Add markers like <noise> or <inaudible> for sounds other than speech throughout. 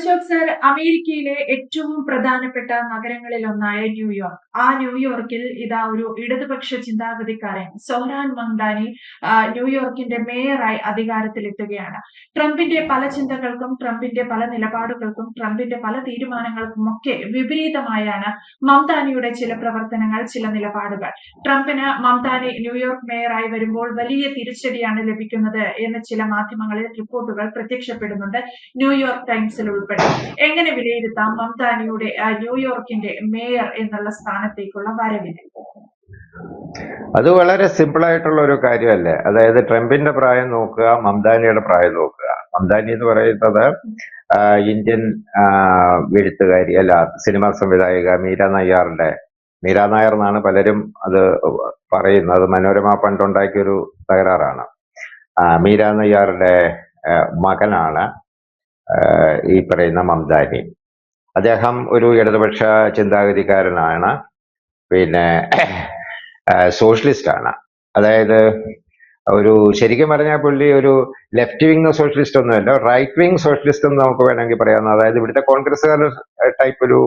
Ashok sir അമേരിക്കയിലെ ഏറ്റവും പ്രധാനപ്പെട്ട നഗരങ്ങളിൽ ഒന്നായ ന്യൂയോർക്ക്. ആ ന്യൂയോർക്കിൽ ഇതാ ഒരു ഇടതുപക്ഷ ചിന്താഗതിക്കാരൻ സോഹ്രാൻ മങ്ദാനി ന്യൂയോർക്കിന്റെ മേയറായി അധികാരത്തിലെത്തുകയാണ്. ട്രംപിന്റെ പല ചിന്തകൾക്കും ട്രംപിന്റെ പല നിലപാടുകൾക്കും ട്രംപിന്റെ പല തീരുമാനങ്ങൾക്കും ഒക്കെ വിപരീതമായാണ് മംദാനിയുടെ ചില പ്രവർത്തനങ്ങൾ ചില നിലപാടുകൾ. ട്രംപിന് മംദാനി ന്യൂയോർക്ക് മേയറായി വരുമ്പോൾ വലിയ തിരിച്ചടിയാണ് ലഭിക്കുന്നത് എന്ന് ചില മാധ്യമങ്ങളിൽ റിപ്പോർട്ടുകൾ പ്രത്യക്ഷപ്പെടുന്നുണ്ട്. ന്യൂയോർക്ക് ടൈംസിൽ ഉൾപ്പെടെ. എങ്ങനെ വിലയിരുത്താം? മംതാനിയുടെ ന്യൂയോർക്കിന്റെ മേയർ എന്നുള്ള സ്ഥാനത്തേക്കുള്ള വരവിനെ. അത് വളരെ സിമ്പിൾ ആയിട്ടുള്ള ഒരു കാര്യമല്ലേ? അതായത് ട്രംപിന്റെ പ്രായം നോക്കുക മംദാനിയുടെ പ്രായം നോക്കുക. മംദാനി എന്ന് പറയുന്നത് ഇന്ത്യൻ എഴുത്തുകാരി അല്ല സിനിമാ സംവിധായിക മീര നയ്യാറിന്റെ മീര നായർ എന്നാണ് പലരും അത് പറയുന്നത്. മനോരമ പണ്ടുണ്ടാക്കിയ ഒരു തകരാറാണ് മീര നയ്യാറിന്റെ മകനാണ്. ഈ പറയുന്ന മംദാനി. അദ്ദേഹം ഒരു ഇടതുപക്ഷ ചിന്താഗതിക്കാരനാണ്. പിന്നെ സോഷ്യലിസ്റ്റാണ്. അതായത് ഒരു ശരിക്കും പറഞ്ഞാൽ പുള്ളി ഒരു ലെഫ്റ്റ് വിങ് സോഷ്യലിസ്റ്റ് ഒന്നുമല്ല റൈറ്റ് വിങ് സോഷ്യലിസ്റ്റ് എന്ന് നമുക്ക് വേണമെങ്കിൽ പറയാം അതായത് ഇവിടുത്തെ കോൺഗ്രസ്സുകാർ ടൈപ്പ് ഒരു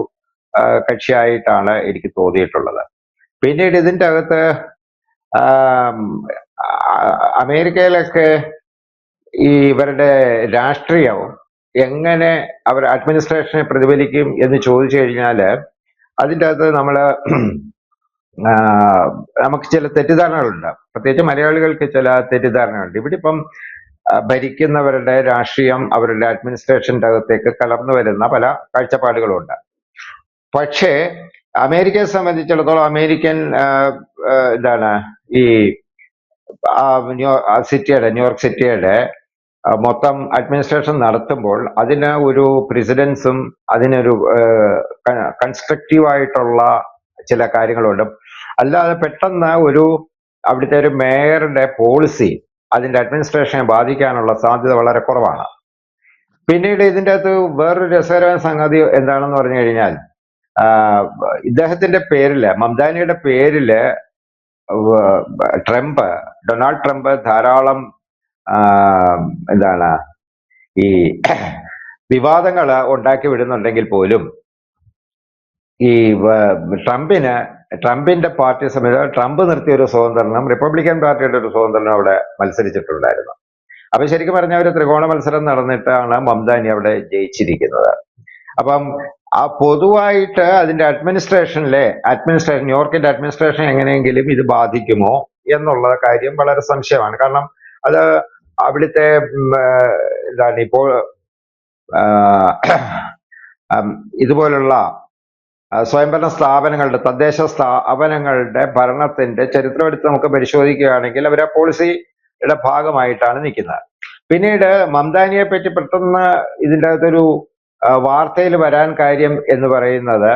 കക്ഷിയായിട്ടാണ് എനിക്ക് തോന്നിയിട്ടുള്ളത്. പിന്നീട് ഇതിന്റെ അകത്ത് അമേരിക്കയിലൊക്കെ ഈ ഇവരുടെ രാഷ്ട്രീയവും എങ്ങനെ അവർ അഡ്മിനിസ്ട്രേഷനെ പ്രതിഫലിക്കും എന്ന് ചോദിച്ചു കഴിഞ്ഞാൽ അതിന്റെ അകത്ത് നമ്മൾ നമുക്ക് ചില തെറ്റിദ്ധാരണകളുണ്ട്. പ്രത്യേകിച്ച് മലയാളികൾക്ക് ചില തെറ്റിദ്ധാരണകളുണ്ട്. ഇവിടെ ഇപ്പം ഭരിക്കുന്നവരുടെ രാഷ്ട്രീയം അവരുടെ അഡ്മിനിസ്ട്രേഷന്റെ അകത്തേക്ക് കലർന്നു വരുന്ന പല കാഴ്ചപ്പാടുകളുണ്ട് പക്ഷേ അമേരിക്കയെ സംബന്ധിച്ചിടത്തോളം അമേരിക്കൻ എന്താണ് ഈ സിറ്റിയുടെ ന്യൂയോർക്ക് സിറ്റിയുടെ മൊത്തം അഡ്മിനിസ്ട്രേഷൻ നടത്തുമ്പോൾ അതിന് ഒരു പ്രസിഡൻസും അതിനൊരു കൺസ്ട്രക്റ്റീവ് ആയിട്ടുള്ള ചില കാര്യങ്ങളുണ്ട്. അല്ലാതെ പെട്ടെന്ന് ഒരു അവിടുത്തെ ഒരു മേയറുടെ പോളിസി അതിന്റെ അഡ്മിനിസ്ട്രേഷനെ ബാധിക്കാനുള്ള സാധ്യത വളരെ കുറവാണ്. പിന്നീട് ഇതിന്റെ അകത്ത് വേറൊരു രസകരമായ സംഗതി എന്താണെന്ന് പറഞ്ഞു കഴിഞ്ഞാൽ ഇദ്ദേഹത്തിന്റെ പേരിൽ മംദാനിയുടെ പേരിൽ ട്രംപ് ഡൊണാൾഡ് ട്രംപ് ധാരാളം എന്താണ് ഈ വിവാദങ്ങൾ ഉണ്ടാക്കി വിടുന്നുണ്ടെങ്കിൽ പോലും ഈ ട്രംപിന് ട്രംപിന്റെ പാർട്ടി സമയത്ത് ട്രംപ് നിർത്തിയ ഒരു സ്വതന്ത്രനും റിപ്പബ്ലിക്കൻ പാർട്ടിയുടെ ഒരു സ്വതന്ത്രനും അവിടെ മത്സരിച്ചിട്ടുണ്ടായിരുന്നു. അപ്പൊ ശരിക്കും പറഞ്ഞ ഒരു ത്രികോണ മത്സരം നടന്നിട്ടാണ് മംതാനി അവിടെ ജയിച്ചിരിക്കുന്നത്. അപ്പം ആ പൊതുവായിട്ട് അതിന്റെ അഡ്മിനിസ്ട്രേഷനിലെ അഡ്മിനിസ്ട്രേഷൻ ന്യൂയോർക്കിന്റെ അഡ്മിനിസ്ട്രേഷൻ എങ്ങനെയെങ്കിലും ഇത് ബാധിക്കുമോ എന്നുള്ള കാര്യം വളരെ സംശയമാണ്. കാരണം അത് അവിടുത്തെ എന്താണ് ഇപ്പോൾ ഇതുപോലുള്ള സ്വയംഭരണ സ്ഥാപനങ്ങളുടെ തദ്ദേശ സ്ഥാപനങ്ങളുടെ ഭരണത്തിന്റെ ചരിത്രം എടുത്ത് നമുക്ക് പരിശോധിക്കുകയാണെങ്കിൽ അവർ ആ പോളിസിയുടെ ഭാഗമായിട്ടാണ് നിൽക്കുന്നത്. പിന്നീട് മംദാനിയെ പറ്റി പെട്ടെന്ന് ഇതിന്റെ അകത്തൊരു വാർത്തയിൽ വരാൻ കാര്യം എന്ന് പറയുന്നത്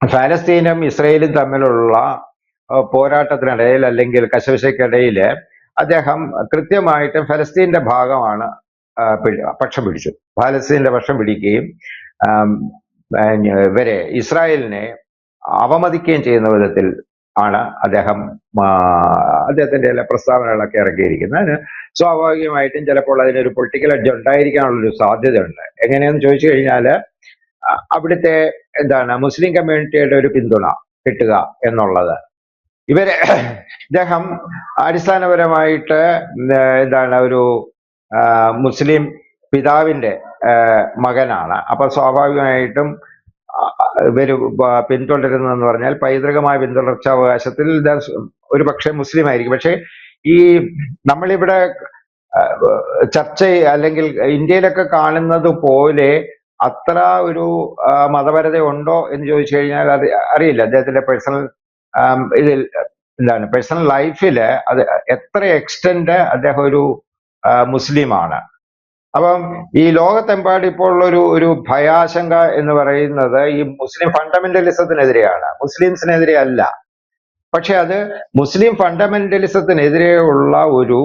ഫലസ്തീനും ഇസ്രയേലും തമ്മിലുള്ള പോരാട്ടത്തിനിടയിൽ അല്ലെങ്കിൽ കശവിശയ്ക്കിടയിൽ അദ്ദേഹം കൃത്യമായിട്ട് ഫലസ്തീന്റെ ഭാഗമാണ് പക്ഷം പിടിച്ചു ഫലസ്തീന്റെ പക്ഷം പിടിക്കുകയും ഇവരെ ഇസ്രായേലിനെ അവമതിക്കുകയും ചെയ്യുന്ന വിധത്തിൽ ആണ് അദ്ദേഹം അദ്ദേഹത്തിന്റെ ചില പ്രസ്താവനകളൊക്കെ ഇറക്കിയിരിക്കുന്നത്. അതിന് സ്വാഭാവികമായിട്ടും ചിലപ്പോൾ അതിനൊരു പൊളിറ്റിക്കൽ അഡ്ജ് ഉണ്ടായിരിക്കാനുള്ളൊരു സാധ്യതയുണ്ട്. എങ്ങനെയെന്ന് ചോദിച്ചു കഴിഞ്ഞാൽ അവിടുത്തെ എന്താണ് മുസ്ലിം കമ്മ്യൂണിറ്റിയുടെ ഒരു പിന്തുണ കിട്ടുക എന്നുള്ളത് ഇവർ <clears throat> ഇദ്ദേഹം അടിസ്ഥാനപരമായിട്ട് എന്താണ് ഒരു മുസ്ലിം പിതാവിന്റെ മകനാണ്. അപ്പൊ സ്വാഭാവികമായിട്ടും ഇവർ പിന്തുടരുന്നതെന്ന് പറഞ്ഞാൽ പൈതൃകമായ പിന്തുടർച്ചാവകാശത്തിൽ ഒരു പക്ഷേ മുസ്ലിം ആയിരിക്കും പക്ഷേ ഈ നമ്മളിവിടെ ചർച്ച അല്ലെങ്കിൽ ഇന്ത്യയിലൊക്കെ കാണുന്നത് പോലെ അത്ര ഒരു മതപരത ഉണ്ടോ എന്ന് ചോദിച്ചു കഴിഞ്ഞാൽ അത് അറിയില്ല. അദ്ദേഹത്തിന്റെ പേഴ്സണൽ ഇതിൽ എന്താണ് പേഴ്സണൽ ലൈഫിൽ അത് എത്ര എക്സ്റ്റെൻഡ് അദ്ദേഹം ഒരു മുസ്ലിമാണ്. അപ്പം ഈ ലോകത്തെമ്പാട് ഇപ്പോൾ ഉള്ള ഒരു ഒരു ഭയാശങ്ക എന്ന് പറയുന്നത് ഈ മുസ്ലിം ഫണ്ടമെന്റലിസത്തിനെതിരെയാണ് മുസ്ലിംസിനെതിരെ അല്ല. പക്ഷെ അത് മുസ്ലിം ഫണ്ടമെന്റലിസത്തിനെതിരെയുള്ള ഒരു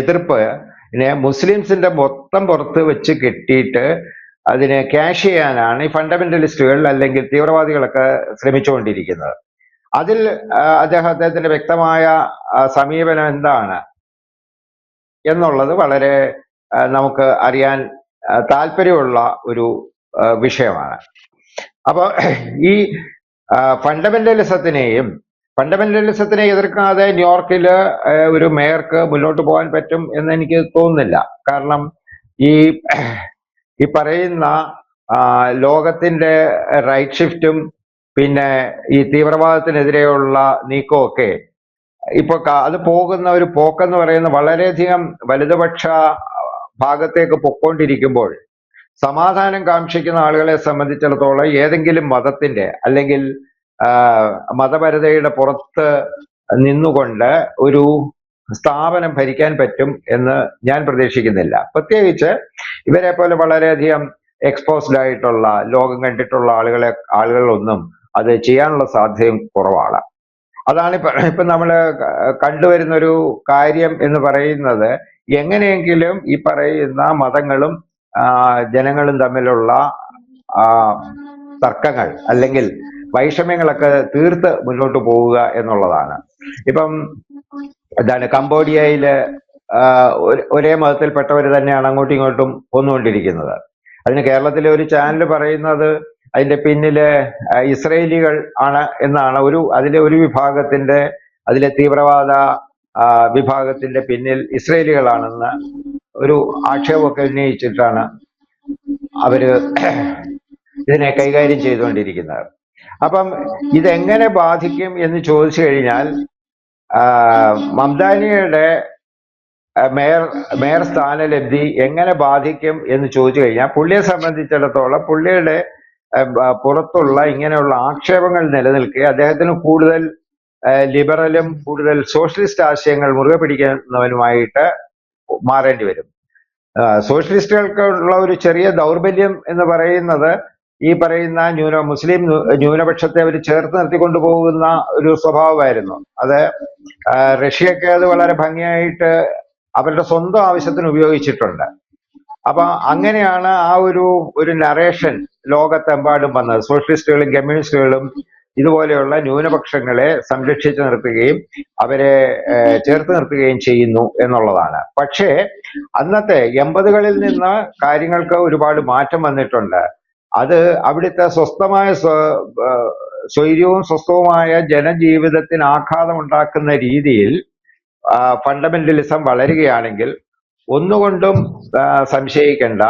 എതിർപ്പ് മുസ്ലിംസിന്റെ മൊത്തം പുറത്ത് വെച്ച് കെട്ടിയിട്ട് അതിനെ ക്യാഷ് ചെയ്യാനാണ് ഈ ഫണ്ടമെന്റലിസ്റ്റുകൾ അല്ലെങ്കിൽ തീവ്രവാദികളൊക്കെ ശ്രമിച്ചുകൊണ്ടിരിക്കുന്നത്. അതിൽ അദ്ദേഹത്തിന്റെ വ്യക്തമായ സമീപനം എന്താണ്? എന്നുള്ളത് വളരെ നമുക്ക് അറിയാൻ താല്പര്യമുള്ള ഒരു വിഷയമാണ്. അപ്പോൾ ഈ ഫണ്ടമെന്റലിസത്തിനെയും ഫണ്ടമെന്റലിസത്തിനെ എതിർക്കാതെ ന്യൂയോർക്കിൽ ഒരു മേയർക്ക് മുന്നോട്ട് പോകാൻ പറ്റും എന്ന് എനിക്ക് തോന്നുന്നില്ല. കാരണം ഈ ഈ പറയുന്ന ലോകത്തിന്റെ റൈറ്റ് ഷിഫ്റ്റും പിന്നെ ഈ തീവ്രവാദത്തിനെതിരെയുള്ള നീക്കമൊക്കെ ഇപ്പൊ അത് പോകുന്ന ഒരു പോക്കെന്ന് പറയുന്ന വളരെയധികം വലതുപക്ഷ ഭാഗത്തേക്ക് പൊക്കോണ്ടിരിക്കുമ്പോൾ സമാധാനം കാക്ഷിക്കുന്ന ആളുകളെ സംബന്ധിച്ചിടത്തോളം ഏതെങ്കിലും മതത്തിന്റെ അല്ലെങ്കിൽ മതപരതയുടെ പുറത്ത് നിന്നുകൊണ്ട് ഒരു സ്ഥാപനം ഭരിക്കാൻ പറ്റും എന്ന് ഞാൻ പ്രതീക്ഷിക്കുന്നില്ല. പ്രത്യേകിച്ച് ഇവരെ പോലെ വളരെയധികം എക്സ്പോസ്ഡ് ആയിട്ടുള്ള ലോകം കണ്ടിട്ടുള്ള ആളുകളെ ആളുകളൊന്നും അത് ചെയ്യാനുള്ള സാധ്യതയും കുറവാണ്. അതാണ് ഇപ്പൊ ഇപ്പൊ നമ്മൾ കണ്ടുവരുന്നൊരു കാര്യം എന്ന് പറയുന്നത് എങ്ങനെയെങ്കിലും ഈ പറയുന്ന മതങ്ങളും ജനങ്ങളും തമ്മിലുള്ള തർക്കങ്ങൾ അല്ലെങ്കിൽ വൈഷമ്യങ്ങളൊക്കെ തീർത്ത് മുന്നോട്ട് പോവുക എന്നുള്ളതാണ്. ഇപ്പം എന്താണ് കംബോഡിയയിൽ ഒരു- മതത്തിൽപ്പെട്ടവർ തന്നെയാണ് അങ്ങോട്ടും ഇങ്ങോട്ടും കൊന്നുകൊണ്ടിരിക്കുന്നത് അതിന് കേരളത്തിലെ ഒരു ചാനൽ പറയുന്നത് അതിന്റെ പിന്നിൽ ഇസ്രയേലികൾ ആണ് എന്നാണ്. ഒരു അതിലെ ഒരു വിഭാഗത്തിന്റെ അതിലെ തീവ്രവാദ വിഭാഗത്തിന്റെ പിന്നിൽ ഇസ്രയേലികളാണെന്ന് ഒരു ആക്ഷേപമൊക്കെ ഉന്നയിച്ചിട്ടാണ് അവർ ഇതിനെ കൈകാര്യം ചെയ്തുകൊണ്ടിരിക്കുന്നത്. അപ്പം ഇതെങ്ങനെ ബാധിക്കും എന്ന് ചോദിച്ചു കഴിഞ്ഞാൽ മംദാനിയുടെ മേയർ മേയർ സ്ഥാനലബ്ധി എങ്ങനെ ബാധിക്കും എന്ന് ചോദിച്ചു കഴിഞ്ഞാൽ പുള്ളിയെ സംബന്ധിച്ചിടത്തോളം പുള്ളിയുടെ പുറത്തുള്ള ഇങ്ങനെയുള്ള ആക്ഷേപങ്ങൾ നിലനിൽക്കുക അദ്ദേഹത്തിന് കൂടുതൽ ലിബറലും കൂടുതൽ സോഷ്യലിസ്റ്റ് ആശയങ്ങൾ മുറുകെ പിടിക്കുന്നവനുമായിട്ട് മാറേണ്ടി വരും. സോഷ്യലിസ്റ്റുകൾക്കുള്ള ഒരു ചെറിയ ദൗർബല്യം എന്ന് പറയുന്നത് ഈ പറയുന്ന ന്യൂന മുസ്ലിം ന്യൂനപക്ഷത്തെ അവർ ചേർത്ത് നിർത്തിക്കൊണ്ടു പോകുന്ന ഒരു സ്വഭാവമായിരുന്നു. അത് റഷ്യക്ക് അത് വളരെ ഭംഗിയായിട്ട് അവരുടെ സ്വന്തം ആവശ്യത്തിന് ഉപയോഗിച്ചിട്ടുണ്ട്. അപ്പൊ അങ്ങനെയാണ് ആ ഒരു ഒരു നറേഷൻ ലോകത്തെമ്പാടും വന്നത്. സോഷ്യലിസ്റ്റുകളും കമ്മ്യൂണിസ്റ്റുകളും ഇതുപോലെയുള്ള ന്യൂനപക്ഷങ്ങളെ സംരക്ഷിച്ചു നിർത്തുകയും അവരെ ചേർത്ത് നിർത്തുകയും ചെയ്യുന്നു എന്നുള്ളതാണ്. പക്ഷേ അന്നത്തെ എൺപതുകളിൽ നിന്ന് കാര്യങ്ങൾക്ക് ഒരുപാട് മാറ്റം വന്നിട്ടുണ്ട്. അത് അവിടുത്തെ സ്വസ്ഥമായ സ്വ സ്വൈര്യവും സ്വസ്ഥവുമായ ജനജീവിതത്തിന് ആഘാതം ഉണ്ടാക്കുന്ന രീതിയിൽ ഫണ്ടമെന്റലിസം വളരുകയാണെങ്കിൽ ഒന്നുകൊണ്ടും സംശയിക്കേണ്ട.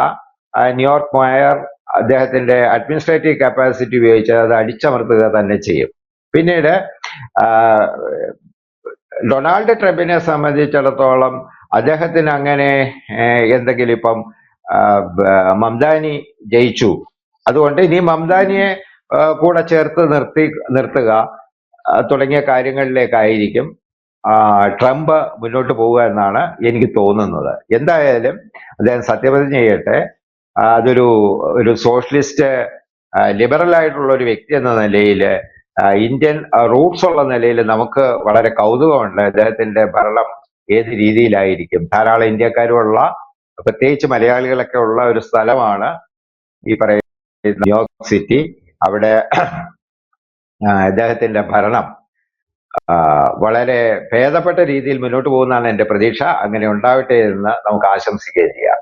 ന്യൂയോർക്ക് മേയർ അദ്ദേഹത്തിന്റെ അഡ്മിനിസ്ട്രേറ്റീവ് കപ്പാസിറ്റി ഉപയോഗിച്ച് അത് അടിച്ചമർത്തുക തന്നെ ചെയ്യും. പിന്നീട് ഡൊണാൾഡ് ട്രംപിനെ സംബന്ധിച്ചിടത്തോളം അദ്ദേഹത്തിന് അങ്ങനെ എന്തെങ്കിലും ഇപ്പം മംദാനി ജയിച്ചു. അതുകൊണ്ട് ഇനി മംദാനിയെ കൂടെ ചേർത്ത് നിർത്തി നിർത്തുക തുടങ്ങിയ കാര്യങ്ങളിലേക്കായിരിക്കും ട്രംപ് മുന്നോട്ട് പോവുക എന്നാണ് എനിക്ക് തോന്നുന്നത്. എന്തായാലും അദ്ദേഹം സത്യപ്രതിജ്ഞ ചെയ്യട്ടെ. അതൊരു ഒരു സോഷ്യലിസ്റ്റ് ലിബറൽ ആയിട്ടുള്ള ഒരു വ്യക്തി എന്ന നിലയിൽ ഇന്ത്യൻ റൂട്ട്സ് ഉള്ള നിലയിൽ നമുക്ക് വളരെ കൗതുകമുണ്ട്. അദ്ദേഹത്തിന്റെ ഭരണം ഏത് രീതിയിലായിരിക്കും? ധാരാളം ഇന്ത്യക്കാരുമുള്ള പ്രത്യേകിച്ച് മലയാളികളൊക്കെ ഉള്ള ഒരു സ്ഥലമാണ് ഈ പറയുന്ന ന്യൂയോർക്ക് സിറ്റി. അവിടെ അദ്ദേഹത്തിന്റെ ഭരണം വളരെ ഭേദപ്പെട്ട രീതിയിൽ മുന്നോട്ട് പോകുന്നതാണ് എന്റെ പ്രതീക്ഷ. അങ്ങനെ ഉണ്ടാവട്ടെ എന്ന് നമുക്ക് ആശംസിക്കുകയും ചെയ്യാം.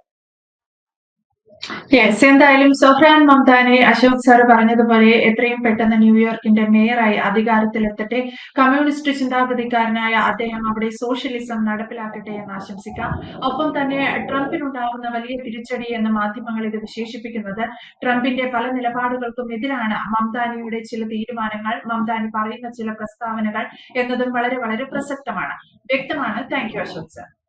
യെസ് എന്തായാലും സൊഹ്രാൻ മംതാനെ അശോക് സാർ പറഞ്ഞതുപോലെ എത്രയും പെട്ടെന്ന് ന്യൂയോർക്കിന്റെ മേയറായി അധികാരത്തിലെത്തട്ടെ. കമ്മ്യൂണിസ്റ്റ് ചിന്താഗതിക്കാരനായ അദ്ദേഹം അവിടെ സോഷ്യലിസം നടപ്പിലാക്കട്ടെ എന്ന് ആശംസിക്കാം. ഒപ്പം തന്നെ ട്രംപിനുണ്ടാകുന്ന വലിയ തിരിച്ചടി എന്ന് മാധ്യമങ്ങൾ ഇത് വിശേഷിപ്പിക്കുന്നത് ട്രംപിന്റെ പല നിലപാടുകൾക്കും എതിരാണ്. മംതാനിയുടെ ചില തീരുമാനങ്ങൾ മംതാനി പറയുന്ന ചില പ്രസ്താവനകൾ എന്നതും വളരെ വളരെ പ്രസക്തമാണ്. വ്യക്തമാണ്. Thank you Ashok sir